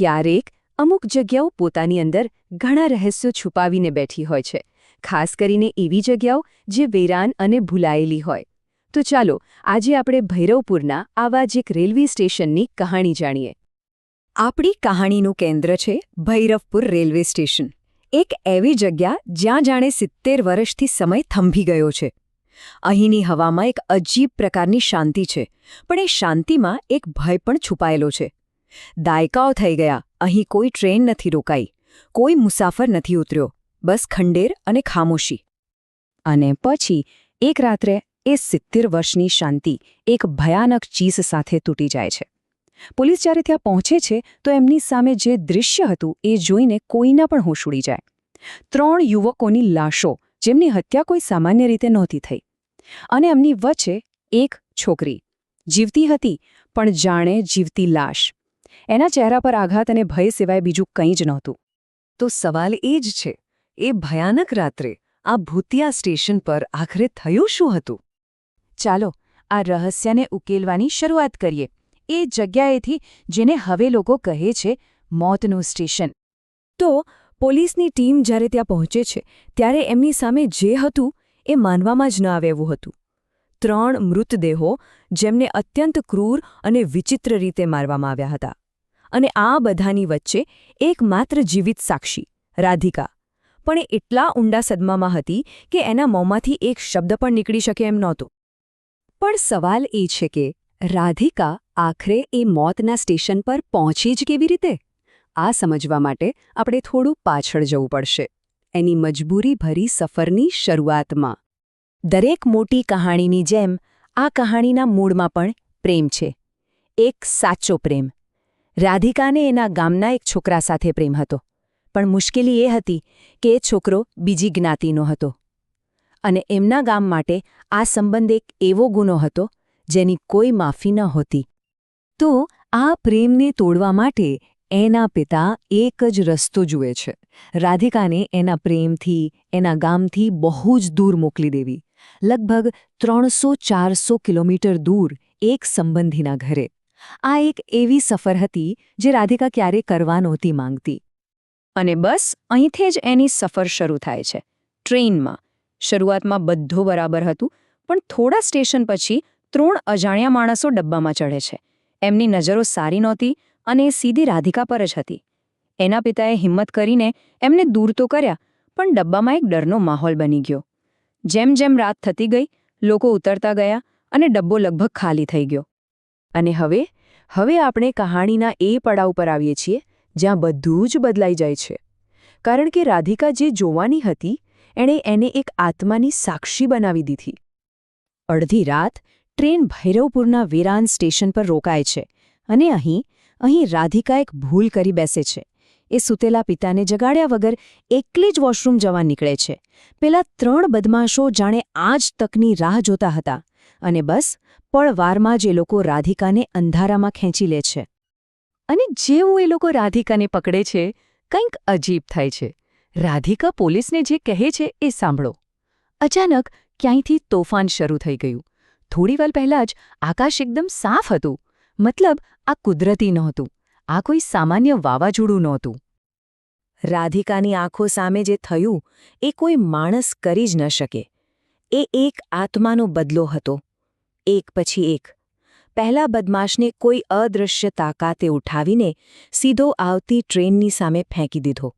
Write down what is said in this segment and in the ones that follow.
ક્યારેક અમુક જગ્યાઓ પોતાની અંદર ઘણા રહસ્યો છુપાવીને બેઠી હોય છે. ખાસ કરીને એવી જગ્યાઓ જે વેરાન અને ભૂલાયેલી હોય. તો ચાલો, આજે આપણે ભૈરવપુરના આવા જ એક રેલવે સ્ટેશનની કહાણી જાણીએ. આપણી કહાણીનું કેન્દ્ર છે ભૈરવપુર રેલવે સ્ટેશન. એક એવી જગ્યા જ્યાં જાણે સિત્તેર વર્ષથી સમય થંભી ગયો છે. અહીંની હવામાં એક અજીબ પ્રકારની શાંતિ છે, પણ એ શાંતિમાં એક ભય પણ છુપાયેલો છે. દાયકાઓ થઈ ગયા. અહીં કોઈ ટ્રેન નથી રોકાઈ. કોઈ મુસાફર નથી ઉતર્યો. બસ ખંડેર અને ખામોશી. અને પછી એક રાત્રે એ સિત્તેર વર્ષની શાંતિ એક ભયાનક ચીસ સાથે તૂટી જાય છે. પોલીસ જ્યારે ત્યાં પહોંચે છે, તો એમની સામે જે દૃશ્ય હતું એ જોઈને કોઈના પણ હોશ ઉડી જાય. ત્રણ યુવકોની લાશો, જેમની હત્યા કોઈ સામાન્ય રીતે નહોતી થઈ. અને એમની વચ્ચે એક છોકરી. જીવતી હતી, પણ જાણે જીવતી લાશ. એના ચહેરા પર આઘાત અને ભય સિવાય બીજું કંઈ જ નહોતું. તો સવાલ એ જ છે, એ ભયાનક રાત્રે આ ભૂતિયા સ્ટેશન પર આખરે થયું શું હતું? ચાલો, આ રહસ્યને ઉકેલવાની શરૂઆત કરીએ. એ જગ્યાએથી જેને હવે લોકો કહે છે મોતનું સ્ટેશન. તો, પોલીસની ટીમ જ્યારે ત્યાં પહોંચે છે, ત્યારે એમની સામે જે હતું એ માનવામાં જ ન આવે એવું હતું. ત્રણ મૃતદેહો જેમને અત્યંત ક્રૂર અને વિચિત્ર રીતે મારવામાં આવ્યા હતા. અને આ બધાની વચ્ચે એકમાત્ર જીવિત સાક્ષી, રાધિકા. પણ એ એટલા ઊંડા સદમામાં હતી કે એના મોંમાંથી એક શબ્દ પણ નીકળી શકે એમ નહોતો. પણ સવાલ એ છે કે, રાધિકા આખરે એ મોતના સ્ટેશન પર પહોંચી જ કેવી રીતે? આ સમજવા માટે આપણે થોડું પાછળ જવું પડશે. એની મજબૂરી ભરી સફરની શરૂઆતમાં. દરેક મોટી કહાણીની જેમ, આ કહાણીના મૂળમાં પણ પ્રેમ છે. એક સાચો પ્રેમ. રાધિકાને એના ગામના એક છોકરા સાથે પ્રેમ હતો. પણ મુશ્કેલી એ હતી કે એ છોકરો બીજી જ્ઞાતિનો હતો. અને એમના ગામ માટે આ સંબંધ એક એવો ગુનો હતો જેની કોઈ માફી ન હોતી. તો આ પ્રેમને તોડવા માટે એના પિતા એક જ રસ્તો જુએ છે. રાધિકાને એના પ્રેમથી, એના ગામથી બહુ જ દૂર મોકલી દેવી. લગભગ ત્રણસો ચારસો કિલોમીટર દૂર એક સંબંધીના ઘરે. આ એક એવી સફર હતી જે રાધિકા ક્યારે કરવા નહોતી માંગતી. અને બસ અહીંથી જ એની સફર શરૂ થાય છે. ટ્રેનમાં. શરૂઆતમાં બધું બરાબર હતું, પણ થોડા સ્ટેશન પછી ત્રણ અજાણ્યા માણસો ડબ્બામાં ચઢે છે. એમની નજરો સારી નહોતી અને સીધી રાધિકા પર જ હતી. એના પિતાએ હિંમત કરીને એમને દૂર તો કર્યા, પણ ડબ્બામાં એક ડરનો માહોલ બની ગયો. જેમ જેમ રાત થતી ગઈ, લોકો ઉતરતા ગયા અને ડબ્બો લગભગ ખાલી થઈ ગયો. અને હવે હવે આપણે કહાણીના એ પડાવ પર આવીએ છીએ, જ્યાં બધું જ બદલાઈ જાય છે. કારણ કે રાધિકા જે જોવાની હતી, એણે એને એક આત્માની સાક્ષી બનાવી દીધી. અડધી રાત, ટ્રેન ભૈરવપુરના વિરાન સ્ટેશન પર રોકાય છે, અને અહીં અહીં રાધિકા એક ભૂલ કરી બેસે છે. એ સૂતેલા પિતાને જગાડ્યા વગર એકલી જ વોશરૂમ જવા નીકળે છે. પેલા ત્રણ બદમાશો જાણે આ જ તકની રાહ જોતા હતા. અને બસ પળવારમાં વારમાં જે લોકો રાધિકાને અંધારામાં ખેંચી લે છે. અને જેવું એ લોકો રાધિકાને પકડે છે, કંઈક અજીબ થાય છે. રાધિકા પોલીસને જે કહે છે એ સાંભળો. અચાનક ક્યાંયથી તોફાન શરૂ થઈ ગયું. થોડીવાર પહેલાં જ આકાશ એકદમ સાફ હતું. મતલબ આ કુદરતી નહોતું. આ કોઈ સામાન્ય વાવાઝોડું નહોતું. રાધિકાની આંખો સામે જે થયું, એ કોઈ માણસ કરી જ ન શકે. એ એક આત્માનો બદલો હતો. એક પછી એક. પહેલા બદમાશને કોઈ અદૃશ્ય તાકાતે ઉઠાવીને સીધો આવતી ટ્રેનની સામે ફેંકી દીધો.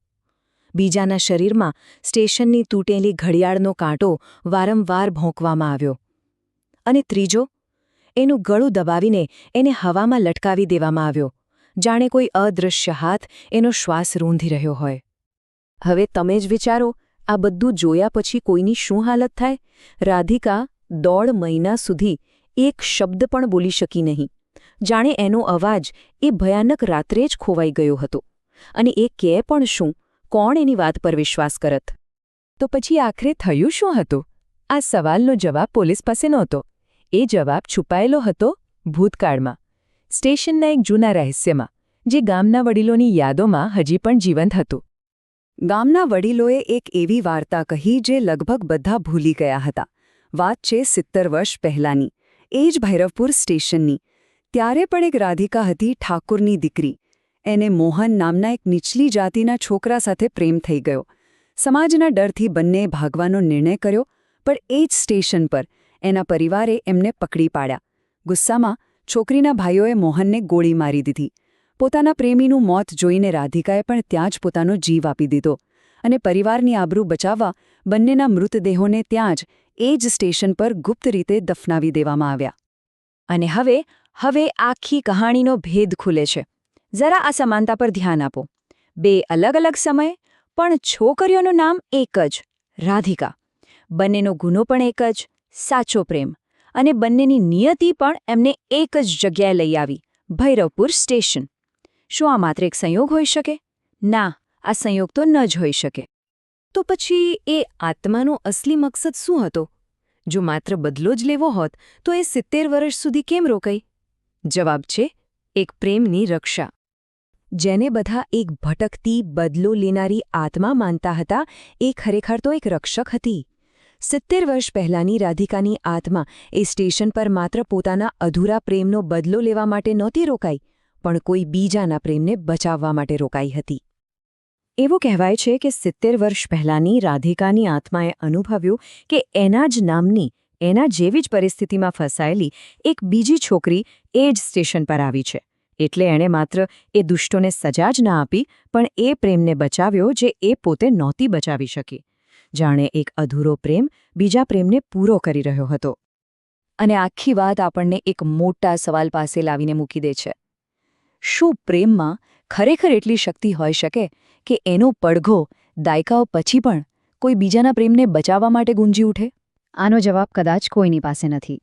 બીજાના શરીરમાં સ્ટેશનની તૂટેલી ઘડિયાળનો કાંટો વારંવાર ભોંકવામાં આવ્યો. અને ત્રીજો, એનું ગળું દબાવીને એને હવામાં લટકાવી દેવામાં આવ્યો. જાણે કોઈ અદૃશ્ય હાથ એનો શ્વાસ રૂંધી રહ્યો હોય. હવે તમે જ વિચારો, આ બધું જોયા પછી કોઈની શું હાલત થાય? રાધિકા દોઢ મહિના સુધી એક શબ્દ પણ બોલી શકી નહીં. જાણે એનો અવાજ એ ભયાનક રાત્રે જ ખોવાઈ ગયો હતો. અને એ કહે પણ શું, કોણ એની વાત પર વિશ્વાસ કરત? તો પછી આખરે થયું શું હતું? આ સવાલનો જવાબ પોલીસ પાસે નહોતો. એ જવાબ છુપાયેલો હતો ભૂતકાળમાં. સ્ટેશનના એક જૂના રહસ્યમાં, જે ગામના વડીલોની યાદોમાં હજી પણ જીવંત હતું. ગામના વડીલોએ એક એવી વાર્તા કહી જે લગભગ બધા ભૂલી ગયા હતા. વાત છે સિત્તેર વર્ષ પહેલાંની. એ જ ભૈરવપુર સ્ટેશનની. ત્યારે પણ એક રાધિકા હતી ઠાકુરની દીકરી. એને મોહન નામના એક નીચલી જાતિના છોકરા સાથે પ્રેમ થઈ ગયો. સમાજના ડરથી બંને ભાગવાનો નિર્ણય કર્યો, પણ એ જ સ્ટેશન પર એના પરિવારે એમને પકડી પાડ્યા. ગુસ્સામાં છોકરીના ભાઈઓએ મોહનને ગોળી મારી દીધી. પોતાના પ્રેમીનું મોત જોઈને રાધિકાએ પણ ત્યાં જ પોતાનો જીવ આપી દીધો અને પરિવારની આબરૂ બચાવવા બંનેના મૃતદેહોને ત્યાં જ એ જ સ્ટેશન પર ગુપ્ત રીતે દફનાવી દેવામાં આવ્યા. અને હવે હવે આખી કહાણીનો ભેદ ખુલે છે. જરા આ સમાનતા પર ધ્યાન આપો. બે અલગ અલગ સમય, પણ છોકરીઓનું નામ એક જ, રાધિકા. બંનેનો ગુનો પણ એક જ, સાચો પ્રેમ. અને બંનેની નિયતિ પણ એમને એક જ જગ્યાએ લઈ આવી, ભૈરવપુર સ્ટેશન. શું આ માત્ર એક સંયોગ હોઈ શકે? ના, આ સંયોગ તો ન જ હોઈ શકે. તો પછી એ આત્માનો અસલી મકસદ શું હતો? જો માત્ર બદલો જ લેવો હોત, તો એ સિત્તેર વર્ષ સુધી કેમ રોકાઈ? જવાબ છે, એક પ્રેમની રક્ષા. જેને બધા એક ભટકતી, બદલો લેનારી આત્મા માનતા હતા, એ ખરેખર તો એક રક્ષક હતી. સિત્તેર વર્ષ પહેલાંની રાધિકાની આત્મા એ સ્ટેશન પર માત્ર પોતાના અધૂરા પ્રેમનો બદલો લેવા માટે નહોતી રોકાઈ, પણ કોઈ બીજાના પ્રેમને બચાવવા માટે રોકાઈ હતી. એવું કહેવાય છે કે સિત્તેર વર્ષ પહેલાંની રાધિકાની આત્માએ અનુભવ્યું કે એના જ નામની, એના જેવી જ પરિસ્થિતિમાં ફસાયેલી એક બીજી છોકરી એ જ સ્ટેશન પર આવી છે. એટલે એણે માત્ર એ દુષ્ટોને સજા જ ના આપી, પણ એ પ્રેમને બચાવ્યો જે એ પોતે નહોતી બચાવી શકી. જાણે એક અધૂરો પ્રેમ બીજા પ્રેમને પૂરો કરી રહ્યો હતો. અને આખી વાત આપણને એક મોટા સવાલ પાસે લાવીને મૂકી દે છે. શું પ્રેમમાં ખરેખર એટલી શક્તિ હોઈ શકે કે એનો પડઘો દાયકાઓ પછી પણ કોઈ બીજાના પ્રેમને બચાવવા માટે ગુંજી ઉઠે? આનો જવાબ કદાચ કોઈની પાસે નથી.